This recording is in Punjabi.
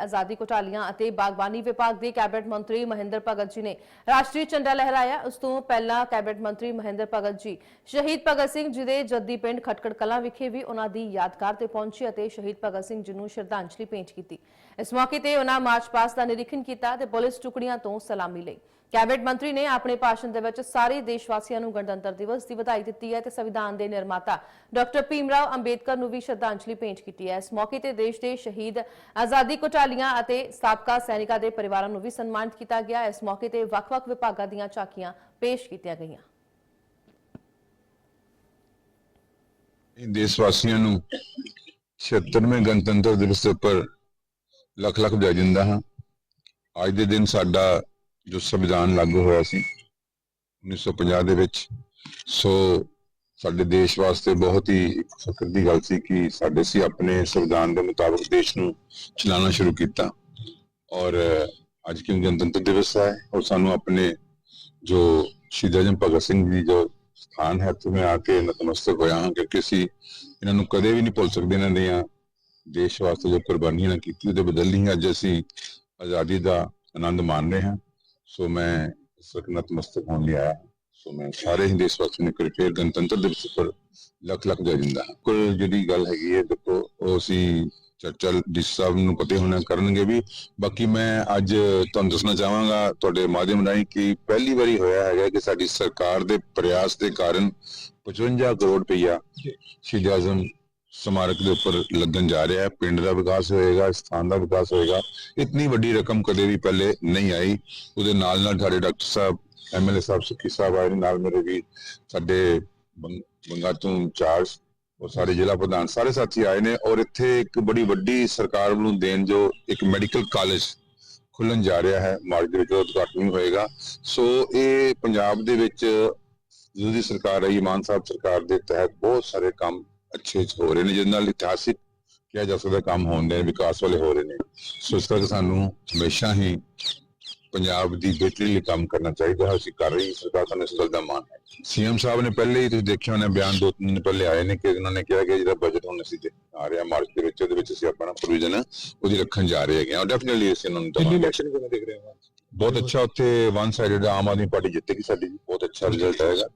ਆਜ਼ਾਦੀ ਘੁਟਾਲਿਆਂ ਅਤੇ ਬਾਗਬਾਨੀ ਵਿਭਾਗ ਦੇ ਕੈਬਨਿਟ ਮੰਤਰੀ ਮਹਿੰਦਰ ਭਗਤ ਜੀ ਨੇ ਰਾਸ਼ਟਰੀ ਝੰਡਾ ਲਹਿਰਾਇਆ। ਉਸ ਤੋਂ ਪਹਿਲਾਂ ਕੈਬਨਿਟ ਮੰਤਰੀ ਮਹਿੰਦਰ ਭਗਤ ਜੀ ਸ਼ਹੀਦ ਭਗਤ ਸਿੰਘ ਜੀ ਦੇ ਜੱਦੀ ਪਿੰਡ ਖਟਕੜ ਕਲਾਂ ਵਿਖੇ ਵੀ ਉਹਨਾਂ ਦੀ ਯਾਦਗਾਰ ਤੇ ਪਹੁੰਚੇ ਅਤੇ ਸ਼ਹੀਦ ਭਗਤ ਸਿੰਘ ਜੀ ਨੂੰ ਸ਼ਰਧਾਂਜਲੀ ਭੇਂਟ ਕੀਤੀ। ਇਸ ਮੌਕੇ ਤੇ ਉਹਨਾਂ ਮਾਰਚ ਪਾਸਟ ਦਾ ਨਿਰੀਖਣ ਕੀਤਾ ਤੇ ਪੁਲਿਸ ਟੁਕੜੀਆਂ ਤੋਂ ਸਲਾਮੀ ਲਈ। ਕੈਬਨਿਟ ਮੰਤਰੀ ਨੇ ਆਪਣੇ ਭਾਸ਼ਣ ਦੇ ਵਿੱਚ ਸਾਰੇ ਦੇਸ਼ ਵਾਸੀਆਂ ਨੂੰ ਗਣਤੰਤਰ ਦਿਵਸ ਦੀ ਵਧਾਈ ਦਿੱਤੀ ਹੈ ਤੇ ਸੰਵਿਧਾਨ ਦੇ ਨਿਰਮਾਤਾ ਡਾਕਟਰ ਭੀਮਰਾਓ ਅੰਬੇਦਕਰ ਨੂੰ ਵੀ ਸ਼ਰਧਾਂਜਲੀ ਭੇਂਟ ਕੀਤੀ ਹੈ। ਇਸ ਮੌਕੇ ਤੇ ਦੇਸ਼ ਦੇ ਸ਼ਹੀਦ ਆਜ਼ਾਦੀ ਘੁਟਾਲੀਆਂ ਅਤੇ ਸਾਬਕਾ ਸੈਨਿਕਾਂ ਦੇ ਪਰਿਵਾਰਾਂ ਨੂੰ ਵੀ ਸਨਮਾਨਿਤ ਕੀਤਾ ਗਿਆ। ਇਸ ਮੌਕੇ ਤੇ ਵੱਖ-ਵੱਖ ਵਿਭਾਗਾਂ ਦੀਆਂ ਝਾਕੀਆਂ ਪੇਸ਼ ਕੀਤੀਆਂ ਗਈਆਂ। ਦੇਸ਼ ਵਾਸੀਆਂ ਨੂੰ 76ਵੇਂ ਗਣਤੰਤਰ ਦਿਵਸ ਉੱਪਰ ਲੱਖ ਲੱਖ ਵਧਾਈ ਦਿੰਦਾ ਹਾਂ। ਅੱਜ ਦੇ ਦਿਨ ਸਾਡਾ ਜੋ ਸੰਵਿਧਾਨ ਲਾਗੂ ਹੋਇਆ ਸੀ 1950 ਦੇ ਵਿੱਚ। ਸੋ ਸਾਡੇ ਦੇਸ਼ ਵਾਸਤੇ ਬਹੁਤ ਹੀ ਇੱਕ ਫਖਰ ਦੀ ਗੱਲ ਸੀ ਕਿ ਸਾਡੇ ਸੀ ਆਪਣੇ ਸੰਵਿਧਾਨ ਦੇ ਮੁਤਾਬਕ ਦੇਸ਼ ਨੂੰ ਚਲਾਉਣਾ ਸ਼ੁਰੂ ਕੀਤਾ। ਔਰ ਅੱਜ ਕਿਉਂ ਗਣਤੰਤਰ ਦਿਵਸ ਹੈ ਔਰ ਸਾਨੂੰ ਆਪਣੇ ਜੋ ਸ਼ਹੀਦ ਆਜਮ ਭਗਤ ਸਿੰਘ ਜੀ ਜੋ ਸਥਾਨ ਹੈ, ਉੱਥੇ ਮੈਂ ਆ ਕੇ ਨਤਮਸਤਕ ਹੋਇਆ ਹਾਂ, ਕਿਉਂਕਿ ਅਸੀਂ ਇਹਨਾਂ ਨੂੰ ਕਦੇ ਵੀ ਨਹੀਂ ਭੁੱਲ ਸਕਦੇ, ਇਹਨਾਂ ਦੀਆਂ ਦੇਸ਼ ਵਾਸਤੇ ਜੋ ਕੁਰਬਾਨੀਆਂ ਕੀਤੀ ਉਹਦੇ ਬਦਲ ਹੀ ਅੱਜ ਅਸੀਂ ਆਜ਼ਾਦੀ ਦਾ ਆਨੰਦ ਮਾਣ ਰਹੇ ਹਾਂ। ਸੋ ਮੈਂ ਇਸ ਵਕਤ ਨਤਮਸਤਕ ਹੋਣ ਲਈ ਆਇਆ। ਸੋ ਮੈਂ ਸਾਰੇ ਹੀ ਦੇਸ਼ ਵਾਸੀਆਂ ਨੂੰ ਫੇਰ ਗਣਤੰਤਰ ਦਿਵਸ ਪਰ ਲੱਖ ਲੱਖ ਜੈ ਹਾਂ ਕੋਈ ਜਿਹੜੀ ਗੱਲ ਹੈਗੀ ਹੈ ਦੇਖੋ ਉਹ ਅਸੀਂ ਚਰਚਾ ਡੀ ਸਾਹਿਬ ਨੂੰ ਪਤਾ ਹੋਣਾ ਕਰਨਗੇ ਵੀ। ਬਾਕੀ ਮੈਂ ਅੱਜ ਤੁਹਾਨੂੰ ਦੱਸਣਾ ਚਾਹਾਂਗਾ ਤੁਹਾਡੇ ਮਾਧਿਅਮ ਰਾਹੀਂ ਕਿ ਪਹਿਲੀ ਵਾਰੀ ਹੋਇਆ ਹੈਗਾ ਕਿ ਸਾਡੀ ਸਰਕਾਰ ਦੇ ਪ੍ਰਯਾਸ ਦੇ ਕਾਰਨ 55 ਕਰੋੜ ਰੁਪਈਆ ਸ਼ਹੀਦ ਆਜ਼ਮ ਸਮਾਰਕ ਦੇ ਉੱਪਰ ਲੱਗਣ ਜਾ ਰਿਹਾ ਹੈ। ਪਿੰਡ ਦਾ ਵਿਕਾਸ ਹੋਏਗਾ, ਸਥਾਨ ਦਾ ਵਿਕਾਸ ਹੋਏਗਾ। ਇਤਨੀ ਵੱਡੀ ਰਕਮ ਕਦੇ ਵੀ ਪਹਿਲੇ ਨਹੀਂ ਆਈ। ਉਹਦੇ ਨਾਲ ਨਾਲ ਸਾਡੇ ਡਾਕਟਰ ਸਾਹਿਬ ਐਮਐਲਏ ਸਾਹਿਬ, ਸੁੱਖੀ ਸਾਹਿਬ ਆਏ ਨਾਲ ਮੇਰੇ ਵੀ ਸਾਡੇ ਬੰਗਾ ਤੋਂ ਇੰਚਾਰਜ ਉਹ ਸਾਰੇ ਜ਼ਿਲ੍ਹਾ ਪ੍ਰਧਾਨ ਸਾਰੇ ਸਾਥੀ ਆਏ ਨੇ ਔਰ ਇੱਥੇ ਇੱਕ ਬੜੀ ਵੱਡੀ ਸਰਕਾਰ ਵੱਲੋਂ ਦੇਣ ਜੋ ਇੱਕ ਮੈਡੀਕਲ ਕਾਲਜ ਖੁੱਲਣ ਜਾ ਰਿਹਾ ਹੈ। ਮਾਰਚ ਦੇ ਵਿੱਚ ਉਦਘਾਟਨ ਵੀ ਹੋਏਗਾ। ਸੋ ਇਹ ਪੰਜਾਬ ਦੇ ਵਿੱਚ, ਜਦੋਂ ਦੀ ਸਰਕਾਰ ਆਈ, ਮਾਨ ਸਾਹਿਬ ਸਰਕਾਰ ਦੇ ਤਹਿਤ ਬਹੁਤ ਸਾਰੇ ਕੰਮ ਅੱਛੇ ਹੋ ਰਹੇ ਨੇ ਜਿਹਦੇ ਨਾਲ ਇਤਿਹਾਸਿਕ ਕਿਹਾ ਜਾ ਸਕਦਾ ਕੰਮ ਹੋਣ ਦੇ ਵਿਕਾਸ ਵਾਲੇ ਹੋ ਰਹੇ ਨੇ। ਸੋ ਇਸ ਕਰਕੇ ਸਾਨੂੰ ਹਮੇਸ਼ਾ ਹੀ ਪੰਜਾਬ ਦੀ ਬਿਹਤਰੀ ਲਈ ਕੰਮ ਕਰਨਾ ਚਾਹੀਦਾ ਹੈ। ਅਸੀਂ ਕਰ ਰਹੀ ਸਰਕਾਰ ਸਾਨੂੰ ਇਸ ਗੱਲ ਦਾ ਮਾਣ ਹੈ। ਸੀਐਮ ਸਾਹਿਬ ਨੇ ਪਹਿਲੇ ਹੀ ਤੁਸੀਂ ਦੇਖਿਆ ਹੋਣਾ ਬਿਆਨ ਦੋ ਤਿੰਨ ਦਿਨ ਪਹਿਲੇ ਆਏ ਨੇ ਕਿ ਉਹਨਾਂ ਨੇ ਕਿਹਾ ਕਿ ਜਿਹੜਾ ਬਜਟ ਹੁਣ ਅਸੀਂ ਦੇ- ਆ ਰਿਹਾ ਮਾਰਚ ਦੇ ਵਿੱਚ ਉਹਦੇ ਵਿੱਚ ਅਸੀਂ ਆਪਣਾ ਪ੍ਰੋਵੀਜ਼ਨ ਉਹਦੀ ਰੱਖਣ ਜਾ ਰਹੇ ਹੈਗੇ ਹਾਂ। ਡੈਫੀਨਿਟਲੀ ਅਸੀਂ ਉਹਨਾਂ ਨੂੰ ਦਿੱਲੀ ਇਲੈਕਸ਼ਨ ਕਿਵੇਂ ਦੇਖ ਰਹੇ ਹੋ। ਬਹੁਤ ਅੱਛਾ ਉੱਥੇ one sided Aam Aadmi party ਜਿੱਤੇਗੀ ਸਾਡੀ। ਬਹੁਤ ਅੱਛਾ ਰਿਜ਼ਲਟ ਆਏਗਾ।